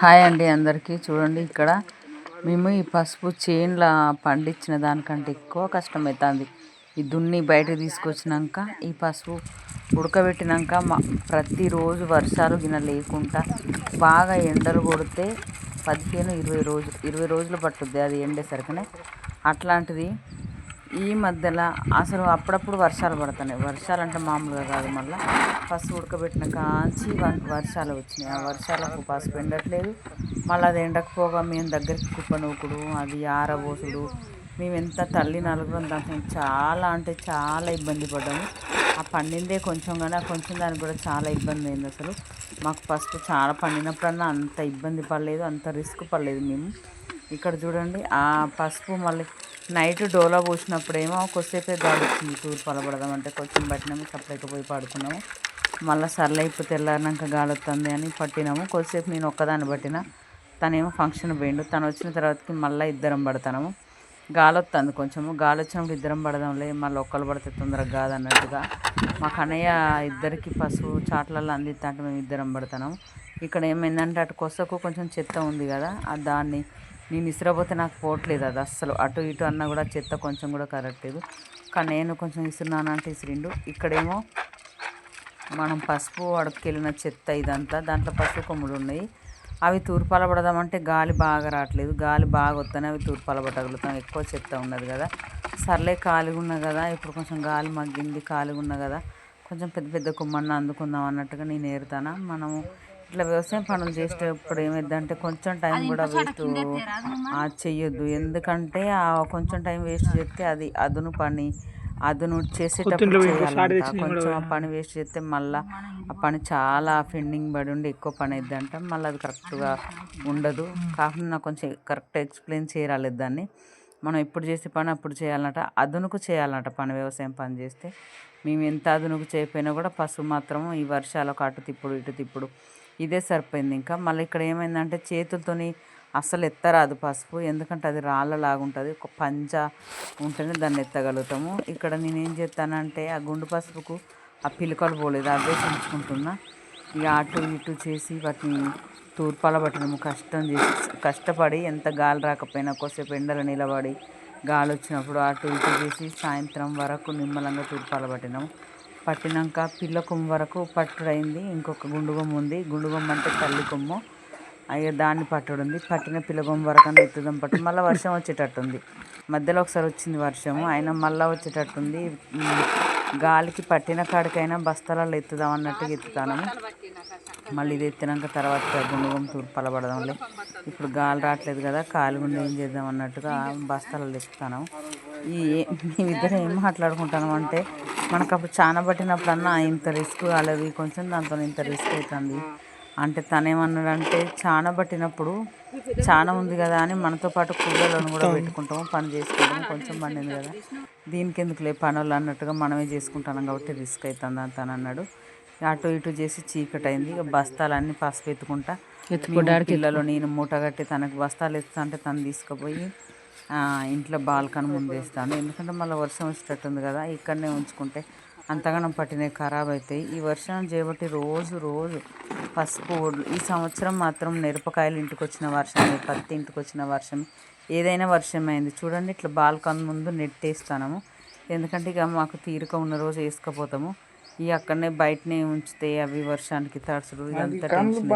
Hi అండి అందరికీ. చూడండి ఇక్కడ మేము ఈ పసుపు చేన్ల పండించిన దానికంటే ఎక్కువ కష్టమవుతుంది ఈ దున్ని బయట తీసుకొచ్చినాక ఈ పసుపు ఉడకబెట్టినాక మా ప్రతిరోజు వర్షాలు గిన లేకుండా బాగా ఎండలు కొడితే పదిహేను ఇరవై రోజులు ఇరవై రోజులు పట్టుద్ది అది ఎండేసరికనే. అట్లాంటిది ఈ మధ్యలో అసలు అప్పుడప్పుడు వర్షాలు పడుతున్నాయి వర్షాలు అంటే మామూలుగా కాదు మళ్ళీ. పసుపు ఉడకబెట్టిన కాంచి వర్షాలు వచ్చినాయి. ఆ వర్షాలకు పసుపు ఎండట్లేదు మళ్ళీ అది ఎండకపోగా మేము దగ్గరికి కుప్ప నూకుడు అది ఆరబోసుడు. మేము ఎంత తల్లి నలుగురం దాంట్లో చాలా అంటే చాలా ఇబ్బంది పడ్డాము. ఆ పండిందే కొంచెం కానీ ఆ కొంచెం దానికి కూడా చాలా ఇబ్బంది అయింది అసలు. మాకు పసుపు చాలా పండినప్పుడన్నా అంత ఇబ్బంది పడలేదు అంత రిస్క్ పడలేదు మేము. ఇక్కడ చూడండి ఆ పసుపు మళ్ళీ నైట్ డోలా పోసినప్పుడేమో కొద్దిసేపే గాలి వచ్చింది తూర్పు పలబడదాం అంటే కొంచెం పట్టినాము చప్పలేకపోయి పోయి పడుకున్నాము. మళ్ళీ సర్లే ఇప్పుడు తెల్లారినాక గాలి వస్తుంది అని పట్టినాము. కొద్దిసేపు నేను ఒక్కదాన్ని పట్టిన తనేమో ఫంక్షన్ పోయిండు. తను వచ్చిన తర్వాతకి మళ్ళీ ఇద్దరం పడతాము గాలి వస్తుంది కొంచెము. గాలి వచ్చినప్పుడు ఇద్దరం పడదాంలే మళ్ళీ ఒక్కరు పడితే తొందరగా కాదన్నట్టుగా. మా కన్నయ్య ఇద్దరికి పసుపు చాట్లలో అందిద్దంటే మేము ఇద్దరం పడతాము ఇక్కడ ఏమైందంటే అటు కొసకు కొంచెం చెత్త ఉంది కదా దాన్ని నేను ఇసురపోతే నాకు పోవట్లేదు అది అస్సలు. అటు ఇటు అన్నా కూడా చెత్త కొంచెం కూడా కరట్లేదు కానీ నేను కొంచెం ఇస్తున్నాను అంటే ఇసిరిండు ఇక్కడేమో మనం పసుపు అడుక్కెళ్ళిన చెత్త ఇదంతా. దాంట్లో పసుపు కొమ్ములు ఉన్నాయి. అవి తూర్పాల పడదామంటే గాలి బాగా రావట్లేదు. గాలి బాగా వస్తానే అవి తూర్పాల పట్టగలుగుతాం ఎక్కువ చెత్త ఉన్నది కదా. సర్లే ఖాళీగా ఉన్నా కదా. ఇప్పుడు కొంచెం గాలి మగ్గింది ఖాళీగా ఉన్నా కదా. కొంచెం పెద్ద పెద్ద కొమ్మన్న అందుకుందాం అన్నట్టుగా నేను ఏరుతాను? మనము ఇట్లా వ్యవసాయం పనులు చేసేటప్పుడు ఏమైందంటే కొంచెం టైం కూడా వేస్ట్ చెయ్యొద్దు. ఎందుకంటే ఆ కొంచెం టైం వేస్ట్ చేస్తే అది అదును పని. అదును చేసేటప్పుడు చేయాలంట. కొంచెం ఆ పని వేస్ట్ చేస్తే మళ్ళీ ఆ పని చాలా ఫెండింగ్ పడి ఉండి ఎక్కువ పని అయిద్దంట. మళ్ళీ అది కరెక్ట్గా ఉండదు. కాకుండా నాకు కొంచెం కరెక్ట్ ఎక్స్ప్లెయిన్ చేయరాలేదు దాన్ని. మనం ఎప్పుడు చేసే పని అప్పుడు చేయాలంట. అదునుకు చేయాలంట పని వ్యవసాయం పని చేస్తే. మేము ఎంత అదునుకు చేయకపోయినా కూడా పశువు మాత్రం ఈ వర్షాలకు అటు తిప్పుడు ఇటు తిప్పుడు. ఇదే సరిపోయింది. ఇంకా మళ్ళీ ఇక్కడ ఏమైందంటే చేతులతోని అస్సలు ఎత్తరాదు పసుపు. ఎందుకంటే అది రాళ్ళలాగా ఉంటుంది ఒక పంచ ఉంటేనే దాన్ని ఎత్తగలుగుతాము. ఇక్కడ నేను ఏం చేస్తానంటే ఆ గుండు పసుపుకు ఆ పిలుకలు పోలేదు. అవే ఉంచుకుంటున్నా ఇక అటు ఇటు చేసి వాటిని తూర్పాల పట్టినాము. కష్టం చేసి కష్టపడి ఎంత గాలి రాకపోయినా కొసేపు ఎండలు నిలబడి గాలి వచ్చినప్పుడు అటు ఇటు చేసి సాయంత్రం వరకు నిమ్మలంగా తూర్పాల పట్టినాము. పట్టినాక పిల్ల కొమ్ము వరకు పట్టుడైంది. ఇంకొక గుండుగొమ్మ ఉంది. గుండుగొమ్మ అంటే తల్లి కొమ్ము. అయ్యో దాన్ని పట్టుడు ఉంది పట్టిన పిల్లగొమ్మ వరకు అని ఎత్తుదాం పట్టు. మళ్ళీ వర్షం వచ్చేటట్టుంది. మధ్యలో ఒకసారి వచ్చింది వర్షము. అయినా మళ్ళీ వచ్చేటట్టుంది. గాలికి పట్టిన కాడికైనా బస్తాలలో ఎత్తుదాం అన్నట్టుగా ఎత్తుతాను మళ్ళీ ఇది ఎత్తినాక తర్వాత గుండుగం తూర్పు పలబడదాంలే ఇప్పుడు గాలి రావట్లేదు కదా. కాలు గుండె ఏం చేద్దాం అన్నట్టుగా బస్తాలలో ఎత్తుతాను ఈ మేమిద్దరం ఏం మాట్లాడుకుంటాను అంటే మనకు అప్పుడు చాలా పట్టినప్పుడన్నా ఇంత రిస్క్ కాలేదు కొంచెం దాంతో ఇంత రిస్క్ అవుతుంది అంటే తనేమన్నాడంటే చాలా పట్టినప్పుడు చాలా ఉంది కదా అని మనతో పాటు కూలర్లను కూడా పెట్టుకుంటాము పని చేసుకుంటాము కొంచెం పండింది కదా. దీనికి ఎందుకు లే పనులు అన్నట్టుగా మనమే చేసుకుంటాం కాబట్టి రిస్క్ అవుతుంది అని తను అన్నాడు అటు ఇటు చేసి చీకటి అయింది ఇక బస్తాలన్నీ పసుపు ఎత్తుకుంటా పిల్లలు నేను మూట కట్టి తనకు బస్తాలు ఎత్తుతా అంటే తను తీసుకుపోయి ఇంట్లో బాల్కన్ ముందు వేస్తాను. ఎందుకంటే మళ్ళీ వర్షం వచ్చేటట్టుంది కదా ఇక్కడనే ఉంచుకుంటే అంతగానం పట్టినవి ఖరాబ్ అవుతాయి ఈ వర్షం చేయబట్టి రోజు రోజు పసుపు ఈ సంవత్సరం మాత్రం మిరపకాయలు ఇంటికి వచ్చిన వర్షం పత్తి ఇంటికి వచ్చిన వర్షం ఏదైనా వర్షం అయింది. చూడండి ఇట్లా బాల్కన్ ముందు నెట్టేస్తాము ఎందుకంటే ఇక మాకు తీరిక ఉన్న రోజు వేసుకపోతాము. ఇక అక్కడనే బయటనే ఉంచితే అవి వర్షానికి తడుచుడు. ఇదంతా టెన్షన్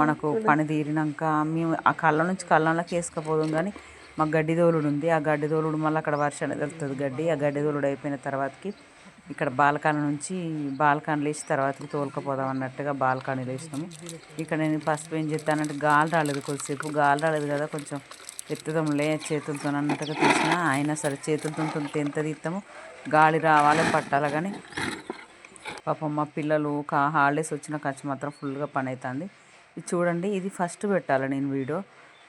మనకు పని తీరినాక మేము ఆ కళ్ళ నుంచి కళ్ళంలోకి వేసుకపోదాం. కానీ మాకు గడ్డి దోలుడు ఉంది. ఆ గడ్డి దోలుడు మళ్ళీ అక్కడ వర్షాన్ని వెళ్తుంది గడ్డి. ఆ గడ్డి దోలుడు అయిపోయిన తర్వాతకి ఇక్కడ బాల్కాని నుంచి బాల్కాని లేచి తర్వాతకి తోలుకపోదాం అన్నట్టుగా బాల్కాని లేచినాము. ఇక్కడ నేను ఫస్ట్ ఏం చెప్తానంటే గాలి రాలేదు కొద్దిసేపు. గాలి రాలేదు కదా కొంచెం ఎత్తుదాంలే చేతులతో అన్నట్టుగా తీసిన అయినా సరే చేతులతో ఎంత తీస్తాము? గాలి రావాలి పట్టాలి కానీ పాపం మా పిల్లలు కా హాలిడేస్ వచ్చిన ఖర్చు మాత్రం ఫుల్గా పని అవుతుంది ఇది చూడండి ఇది ఫస్ట్ పెట్టాలి నేను వీడియో.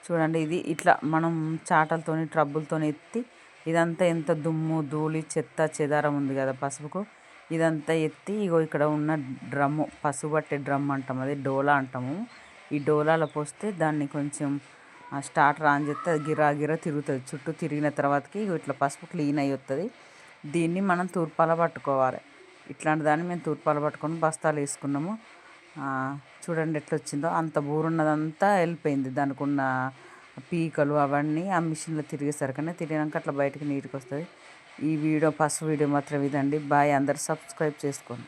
చూడండి ఇది ఇట్లా మనం చాటలతోని ట్రబ్బులతో ఎత్తి ఇదంతా ఎంత దుమ్ము ధూళి చెత్త చెదారం ఉంది కదా పసుపుకు. ఇదంతా ఎత్తి ఇగో ఇక్కడ ఉన్న డ్రమ్ము పసుపు పట్టే డ్రమ్ అంటాం అది డోలా అంటాము. ఈ డోలాలో పోస్తే దాన్ని కొంచెం స్టార్టర్ ఆన్ చేస్తే అది గిరా గిరా తిరుగుతుంది. చుట్టూ తిరిగిన తర్వాతకి ఇట్లా పసుపు క్లీన్ అయి వస్తుంది దీన్ని మనం తూర్పాల పట్టుకోవాలి. ఇట్లాంటి దాన్ని మేము తూర్పాలు పట్టుకొని బస్తాలు వేసుకున్నాము. చూడండి ఎట్లా వచ్చిందో అంత బూరున్నదంతా వెళ్ళిపోయింది. దానికి ఉన్న పీకలు అవన్నీ ఆ మిషన్లో తిరిగేసరికనే తిరిగినాక అట్లా బయటకు నీట్గా వస్తుంది ఈ వీడియో ఫస్ట్ వీడియో మాత్రం ఇదండి. బాయ్ అందరు సబ్స్క్రైబ్ చేసుకోండి.